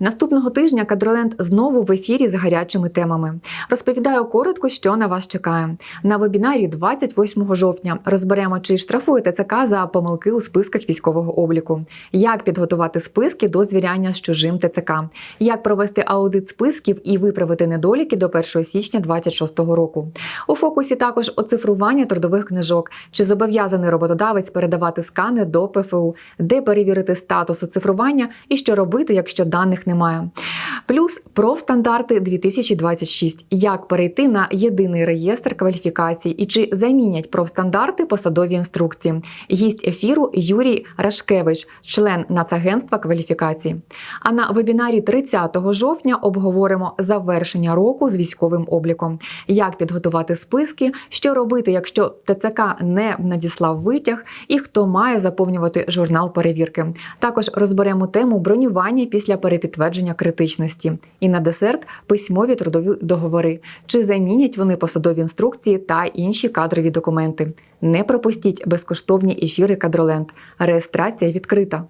Наступного тижня Кадроленд знову в ефірі з гарячими темами. Розповідаю коротко, що на вас чекає. На вебінарі 28 жовтня розберемо, чи штрафує ТЦК за помилки у списках військового обліку, як підготувати списки до звіряння з чужим ТЦК, як провести аудит списків і виправити недоліки до 1 січня 2026 року. У фокусі також оцифрування трудових книжок, чи зобов'язаний роботодавець передавати скани до ПФУ, де перевірити статус оцифрування і що робити, якщо даних немає. Плюс профстандарти 2026. Як перейти на єдиний реєстр кваліфікацій і чи замінять профстандарти посадові інструкції? Гість ефіру Юрій Рашкевич, член Нацагентства кваліфікації. А на вебінарі 30 жовтня обговоримо завершення року з військовим обліком, як підготувати списки, що робити, якщо ТЦК не надіслав витяг, і хто має заповнювати журнал перевірки. Також розберемо тему бронювання після перепідтвердження критичності. На десерт письмові трудові договори, чи замінять вони посадові інструкції та інші кадрові документи. Не пропустіть безкоштовні ефіри Кадроленд. Реєстрація відкрита.